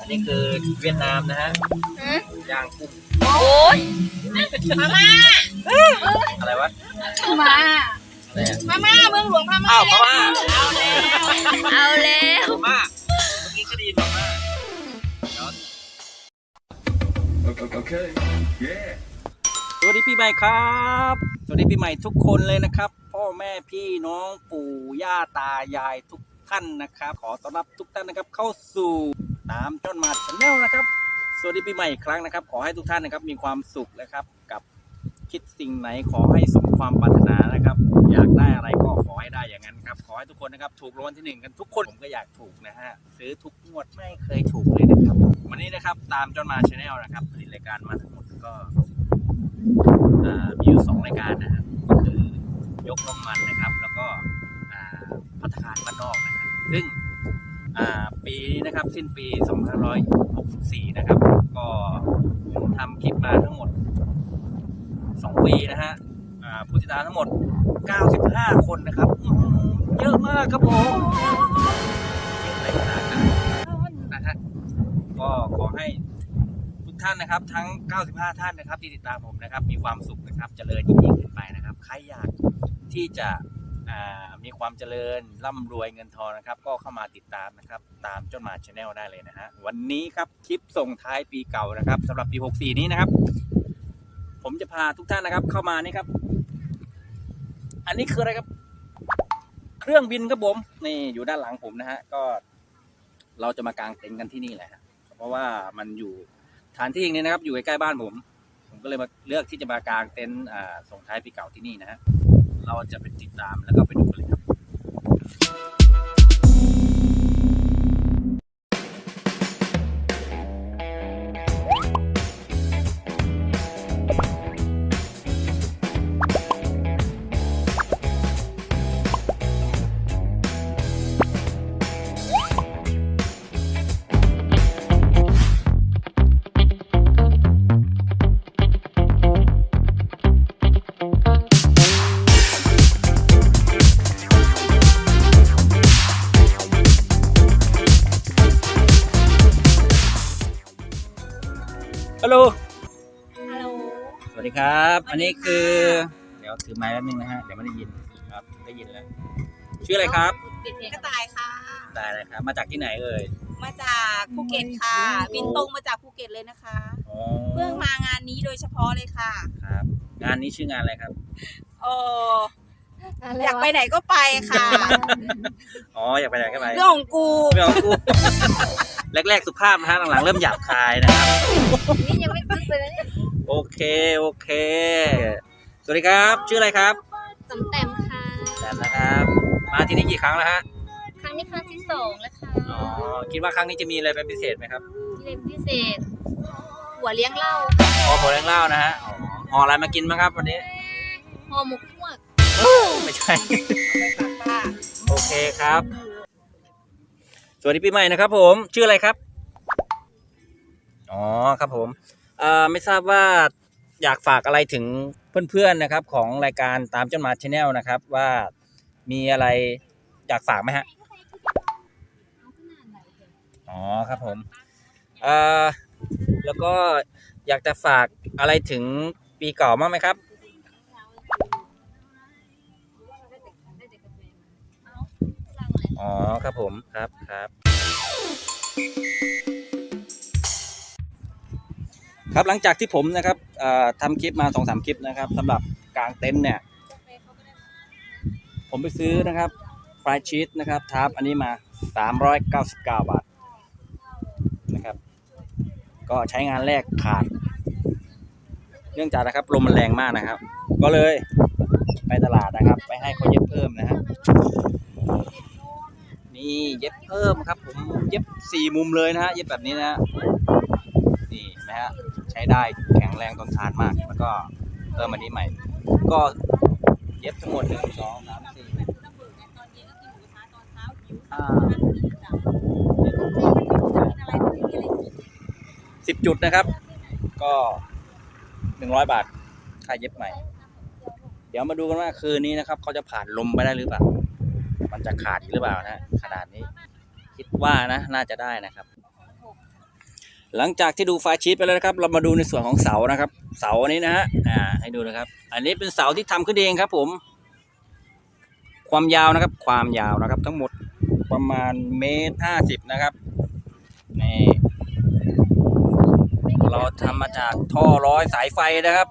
อันนี้คือเวียดนามนะฮะหืมย่างกุ้งโอ้ยมาม่าอะไรวะมาอะไรอะมาม่าเมืองหลวงพม่าอ้าวพม่าเอาแล้วเอาแล้วพม่าเมื่อกี้ก็ไดีพม่าเดี๋ยว Okay. Yeah. สวัสดีปีใหม่ครับ สวัสดีปีใหม่ทุกคนเลยนะครับ พ่อแม่พี่น้องปู่ย่าตายายทุกท่านนะครับ ขอต้อนรับทุกท่านนะครับ เข้าสู่ ตามจนมาชาแนลนะครับ สวัสดีปีใหม่อีกครั้งนะครับ ขอให้ทุกท่านนะครับมีความสุขนะครับ กับคิดสิ่งไหนขอให้สมความปรารถนานะครับ อยากได้อะไรก็ขอให้ได้อย่างนั้นครับ ขอให้ทุกคนนะครับ ถูกรางวัลที่หนึ่งกันทุกคนผมก็อยากถูกนะฮะซื้อทุกงวดไม่เคยถูกเลยนะครับ วันนี้นะครับตามจนมาชาแนลนะครับผลิตรายการมาทั้งหมดก็มีอยู่สองรายการนะครับก็คือยกลงมันนะครับ แล้วก็พัฒคารบ้านนอกนะครับซึ่ง ปีนี้นะครับสิ้นปี 2564 นะครับ ก็ผมทำคลิปมาทั้งหมด 2 ปีนะฮะผู้ติดตามทั้งหมด 95 คนนะครับ เยอะมากครับผมเยอะเลยขนาดนั้นนะฮะก็ขอให้ทุกท่านนะครับ ทั้ง 95 ท่านนะครับที่ติดตามผมนะครับ มีความสุขนะครับเจริญยิ่งขึ้นไปนะครับ ใครอยากที่จะ มีความเจริญร่ำรวยเงินทองนะครับ ก็เข้ามาติดตามนะครับ ตามจนมาชาแนลได้เลยนะฮะวันนี้ครับคลิปส่งท้ายปีเก่านะครับสำหรับปี 64 นี้นะครับ ผมจะพาทุกท่านนะครับ เข้ามานี่ครับ อันนี้คืออะไรครับ เครื่องบินครับผมนี่อยู่ด้านหลังผมนะฮะก็ เราจะมากางเต็นท์กันที่นี่แหละเพราะว่ามันอยู่สถานที่แห่งนี้นะครับ อยู่ใกล้ๆบ้านผม ผมก็เลยมาเลือกที่จะมากางเต็นท์ส่งท้ายปีเก่าที่นี่นะฮะ เราจะไปติดตามแล้วก็ไปดูกันเลยครับ อันนี้คือ เดี๋ยวถือไม้แป๊บนึงนะฮะ เดี๋ยวไม่ได้ยินครับ ได้ยินแล้ว ชื่ออะไรครับปิดเพลงกระต่ายค่ะได้เลยครับ มาจากที่ไหนเอ่ยมาจากภูเก็ตค่ะ บินตรงมาจากภูเก็ตเลยนะคะ อ๋อเพื่อมางานนี้โดยเฉพาะเลยค่ะครับ งานนี้ชื่องานอะไรครับ โอ้อยากไปไหนก็ไปค่ะ อ๋อ อยากไปไหนก็ไปเรื่องของกูเรื่องของกูแรกๆสุภาพนะฮะ หลังๆเริ่มหยาบคายนะครับ นี่ยังไม่ขึ้นเลยนะเนี่ย โอเคโอเค สวัสดีครับ ชื่ออะไรครับสำเต็มค่ะแซมนะครับ มาที่นี่กี่ครั้งแล้วฮะ ครั้งนี้ครั้งที่สองแล้วค่ะอ๋อคิดว่าครั้งนี้จะมีอะไรเป็นพิเศษไหมครับที่เล่นพิเศษ หัวเลี้ยงเหล้าอ๋อโผล่แรงเล่านะฮะอ๋อห่ออะไรมากินบ้างครับวันนี้ห่อหมกพวกไม่ใช่ป้าโอเคครับ สวัสดีปีใหม่นะครับผม ชื่ออะไรครับ อ๋อครับผมเอ่อ ไม่ทราบว่าอยากฝากอะไรถึงเพื่อนๆนะครับ ของรายการตามจนมาชาแนลนะครับ ว่ามีอะไรอยากฝากไหมฮะอ๋อครับผมแล้วก็อยากจะฝากอะไรถึงปีเก่าบ้างไหมครับอ๋อครับผมครับครับ ครับหลังจากที่ผมนะครับเอ่อทำคลิปมาสองสามคลิปนะครับสำหรับกลางเต็นท์เนี่ย ผมไปซื้อนะครับฟรายชีสนะครับทาร์ปอันนี้มา399บาทนะครับ ก็ใช้งานแรกขาด เนื่องจากนะครับลมมันแรงมากนะครับ ก็เลยไปตลาดนะครับ ไปให้เขาเย็บเพิ่มนะฮะนี่เย็บเพิ่มครับ ผมเย็บสี่มุมเลยนะฮะเย็บแบบนี้นะฮะนี่นะฮะ ช้ได้แข็งแรงทนทานมาก แล้วก็เพิ่มอันนี้ใหม่ ก็เย็บทั้งหมดหนึ่งสองสามสี่สิบจุดนะครับ ก็หนึ่งร้อยบาทค่าเย็บใหม่ เดี๋ยวมาดูกันว่าคืนนี้นะครับเขาจะผ่านลมไปได้หรือเปล่า มันจะขาดหรือเปล่านะฮะขนาดนี้ คิดว่านะ น่าจะได้นะครับ หลังจากที่ดูไฟชีตไปแล้วนะครับ เรามาดูในส่วนของเสานะครับ เสาอันนี้นะฮะอ่าให้ดูนะครับ อันนี้เป็นเสาที่ทำขึ้นเองครับ ผม ความยาวนะครับ ความยาวนะครับ ทั้งหมดประมาณเมตรห้าสิบนะครับนี่เราทำมาจากท่อร้อยสายไฟนะครับ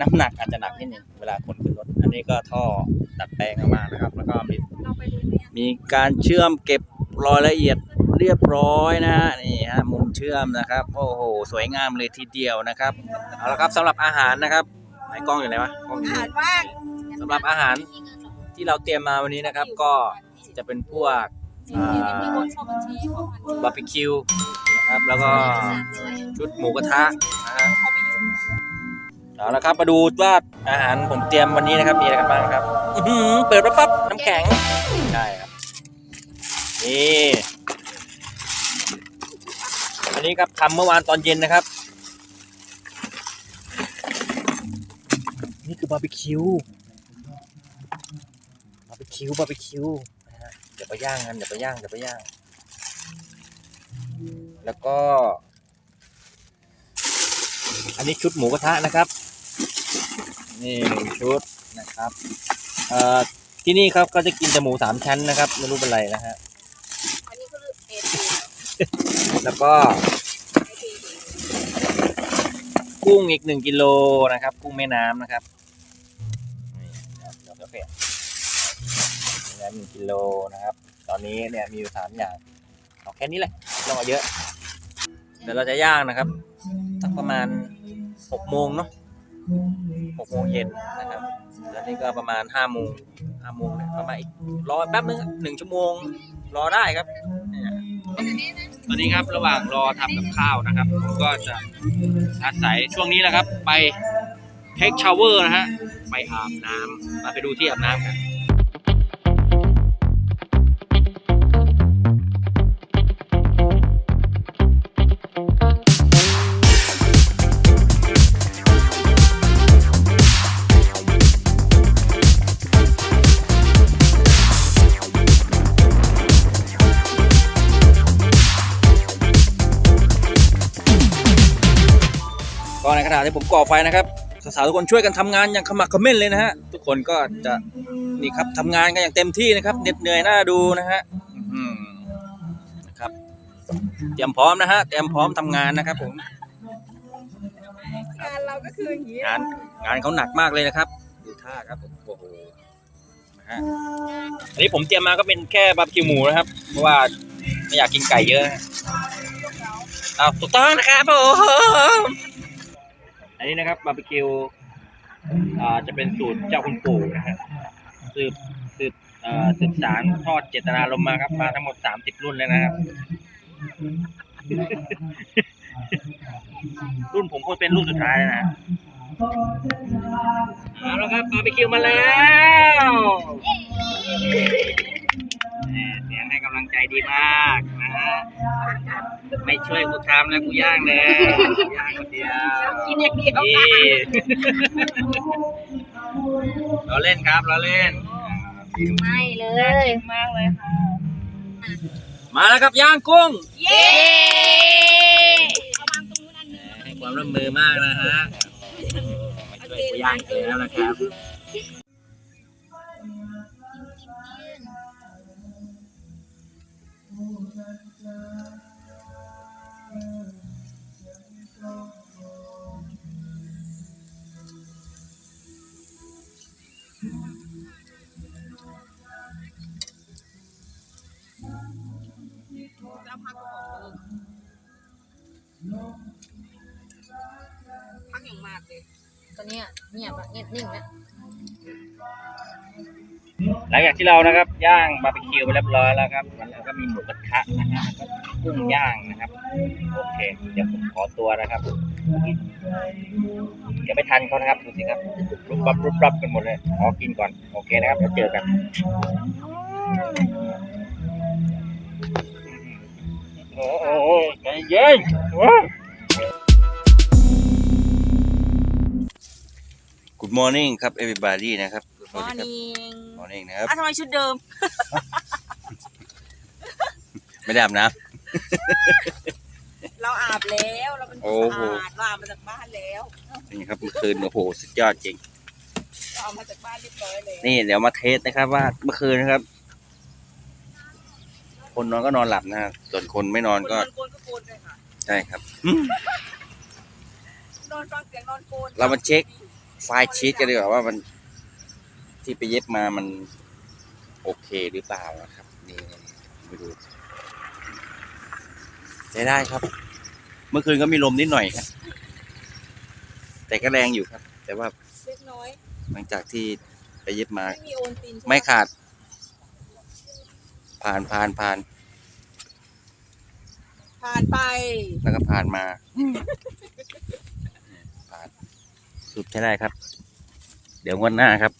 น้ำหนักอาจจะหนักนิดหนึ่งเวลาขนขึ้นรถ อันนี้ก็ท่อดัดแปลงออกมานะครับ แล้วก็มีมีการเชื่อมเก็บ รายละเอียดเรียบร้อยนะฮะนี่ฮะมุมเชื่อมนะครับโอ้โหสวยงามเลยทีเดียวนะครับเอาละครับสำหรับอาหารนะครับไอ้กล้องอยู่ไหนวะกล้องอยู่อานี่ หารว่างสำหรับอาหารที่เราเตรียมมาวันนี้นะครับก็จะเป็นพวกอ่าบาร์บีคิวนะครับแล้วก็ชุดหมูกระทะนะฮะเอาละครับมาดูว่าอาหารผมเตรียมวันนี้นะครับมีอะไรกันบ้างครับอื้อหือเปิดมาปั๊บน้ำแข็งได้ครับ นี่ อันนี้ครับทำเมื่อวานตอนเย็นนะครับ นี่คือบาร์บีคิว บาร์บีคิว บาร์บีคิวนะฮะเดี๋ยวไปย่างกัน เดี๋ยวไปย่าง เดี๋ยวไปย่าง แล้วก็ อันนี้ชุดหมูกระทะนะครับ นี่ชุดนะครับ เอ่อที่นี่ครับก็จะกินแต่หมูสามชั้นนะครับ ไม่รู้เป็นไรนะฮะ อันนี้คือเอที แล้วก็ กุ้งอีกหนึ่งกิโลนะครับ กุ้งแม่น้ำนะครับนี่เดี๋ยวเดี๋ยวกาแฟแล้วหนึ่งกิโลนะครับ ตอนนี้เนี่ยมีอยู่สามอย่างเอาแค่นี้แหละไม่ต้องเอาเยอะ เดี๋ยวเราจะย่างนะครับสักประมาณหกโมงเนาะหกโมงเย็นนะครับ แล้วนี่ก็ประมาณห้าโมงห้าโมงเนี่ยประมาณอีกรอแป๊บนึงหนึ่งชั่วโมงรอได้ครับเนี่ย ตอนนี้ครับระหว่างรอทำกับข้าวนะครับผมก็จะอาศัยช่วงนี้แหละครับ ไปเทคชาวเวอร์นะฮะไปอาบน้ำมาไปดูที่อาบน้ำกัน ขณะที่ผมก่อไฟนะครับสาวๆทุกคนช่วยกันทำงานอย่างขมักเขม้นเลยนะฮะทุกคนก็จะนี่ครับทำงานกันอย่างเต็มที่นะครับเหน็ดเหนื่อยน่าดูนะฮะอื้อหือนะครับ เตรียมพร้อมนะฮะเตรียมพร้อมทำงานนะครับผมงานเราก็คืออย่างนี้งานงานเขาหนักมากเลยนะครับ ดูท่าครับผมโอ้โหนะฮะอันนี้ผมเตรียมมาก็เป็นแค่บาร์บีคิวหมูนะครับ เพราะว่าไม่อยากกินไก่เยอะเอาถูกต้องนะครับผม อันนี้นะครับบาร์บีคิวอ่าจะเป็นสูตรเจ้าคุณปู่นะฮะสืบสืบเอ่อสืบสารทอดเจตนารมณ์มาครับมาทั้งหมดสามสิบรุ่นเลยนะครับ รุ่นผมคงเป็นรุ่นสุดท้ายแล้วนะเอาละครับบาร์บีคิวมาแล้วแหม่เสียงให้กำลังใจดีมากนะฮะ ไม่ช่วยกูทำแล้วกูย่างเลยย่างคนเดียวกินอย่างเดียวนี่เราเล่นครับเราเล่น ไม่เลยมากเลยค่ะมาแล้วครับย่างกุ้ง เย้ให้ความร่วมมือมากนะฮะมาช่วยกูย่างกันแล้วนะครับ ตอนนี้เงียบอะเงียบนิ่งแล้วหลังจากที่เรานะครับย่างบาร์บีคิวไปเรียบร้อยแล้วครับแล้วก็มีหมูกระทะนะฮะกุ้งย่างนะครับ โอเค เดี๋ยวผมขอตัวนะครับเดี๋ยวไม่ทันเขานะครับดูสิครับรุบรับรุบรับกันหมดเลยขอกินก่อนโอเคนะครับแล้วเจอกันโอ้โหใจเย็น Good morning ครับ everybody นะครับมอร์นิ่ง morning นะครับอะทำไมชุดเดิม ไม่ได้อาบน้เราอาบแล้วเราเป็นโอ้คนโหสะอาดเราอาบมาจากบ้านแล้วำนี่ครับเมื่อคืนโอ้โหสุดยอดจริง เราเอามาจากบ้านเรียบร้อยเลยนี่เดี๋ยวมาเทสนะครับว่าเมื่อคืนนะครับ คนนอนก็นอนหลับนะฮะส่วนคนไม่นอนก็นอนโกนก็โกนเลยค่ะใช่ครับ นอนฟังเสียงนอนโกนเรามาเช็ค ไฟล์ชีตกันดีกว่าว่ามันที่ไปเย็บมามันโอเคหรือเปล่านะครับ นี่ไปดูใช้ได้ครับ เมื่อคืนก็มีลมนิดหน่อยครับ แต่ก็แรงอยู่ครับ แต่ว่าเล็กน้อย หลังจากที่ไปเย็บมา ไม่มีโอนตินใช่หไม่ขาด ผ่านผ่านผ่านผ่านไปแล้วก็ผ่านมาผ่าน สุดใช้ได้ครับ เดี๋ยววันหน้าครับ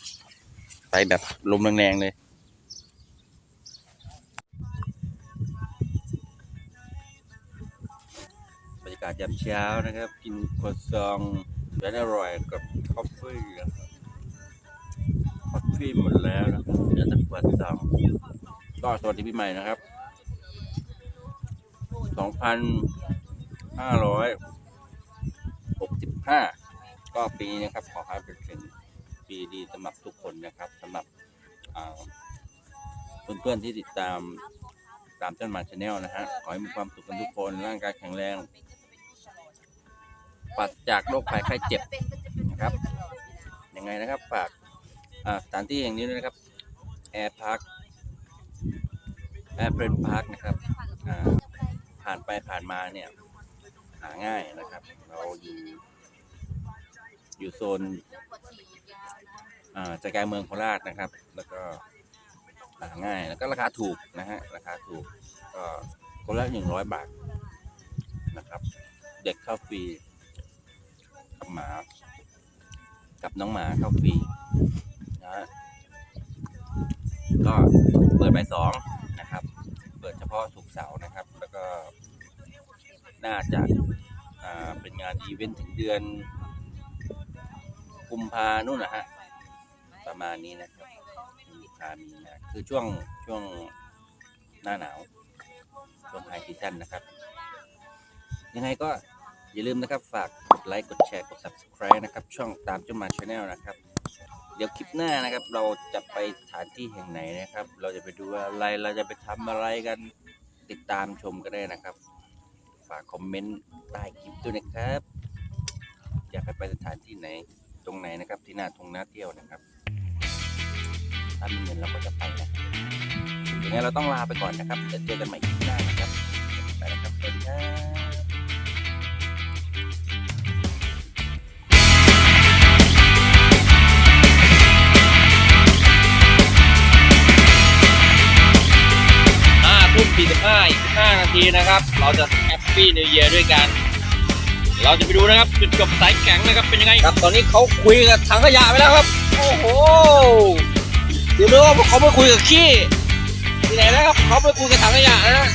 ไปแบบลมแรงๆเลย บรรยากาศยามเช้านะครับ กินครัวซองแสนอร่อยกับคอฟฟี่นะครับคอฟฟี่หมดแล้วนะครับเหลือแต่ครัวซองก็สวัสดีปีใหม่นะครับสองพันห้าร้อยหกสิบห้า ก็ปีนี้นะครับขอให้เป็นสิ่งปีดีสำหรับทุกคนนะครับสำหรับเพื่อนๆที่ติดตามตามเจ้าหมาชาแนลนะฮะขอให้มีความสุขกันทุกคนร่างกายแข็งแรงปราศจากโรคภัยไข้เจ็บนะครับยังไงนะครับฝากสถานที่แห่งนี้ด้วยนะครับแอร์พาร์คแอร์เฟรนพาร์คนะครับผ่านไปผ่านมาเนี่ยหาง่ายนะครับ เราอยู่ อยู่โซนใจกลางเมืองโคราชนะครับ แล้วก็หาง่ายแล้วก็ราคาถูกนะฮะราคาถูกก็คนละหนึ่งร้อยบาทนะครับ เด็กเข้าฟรีกับหมา กับน้องหมาเข้าฟรีนะฮะก็เปิดบ่ายสองนะครับ เปิดเฉพาะศุกร์เสาร์นะครับ แล้วก็น่าจะาเป็นงานอีเวนต์ถึงเดือน กุมภานู่นนะฮะ ประมาณนี้นะครับกุมภามีนาคือช่วงช่วงหน้าหนาว ช่วงไฮซีซั่นนะครับ ยังไงก็อย่าลืมนะครับ ฝากกดไลค์ กดแชร์ กด subscribe นะครับ ช่องตามจุมาชาแนลนะครับ เดี๋ยวคลิปหน้านะครับ เราจะไปสถานที่แห่งไหนนะครับ เราจะไปดูอะไร เราจะไปทำอะไรกันติดตามชมก็ได้นะครับ ฝากคอมเมนต์ใต้คลิปด้วยนะครับ อยากให้ไปสถานที่ไหน ตรงไหนนะครับ ที่น่าทงน่าเที่ยวนะครับถ้ามีเงินเราก็จะไปนะอยังไงเราต้องลาไปก่อนนะครับเดี๋ยวเจอกันใหม่คลิปหน้านะครับไปแล้วครับสวัสดีครับห้าทีสิบห้าอีกห้านาทีนะครับ เราจะแฮปปี้นิวเยียร์ด้วยกัน เราจะไปดูนะครับจุดจบสายแข็งนะครับเป็นยังไงครับตอนนี้เขาคุยกับถังขยะไปแล้วครับ โอ้โหดูด้วยว่าเขาไปคุยกับขี้ที่ไหนนะครับเขาไปคุยกับถังขยะนะ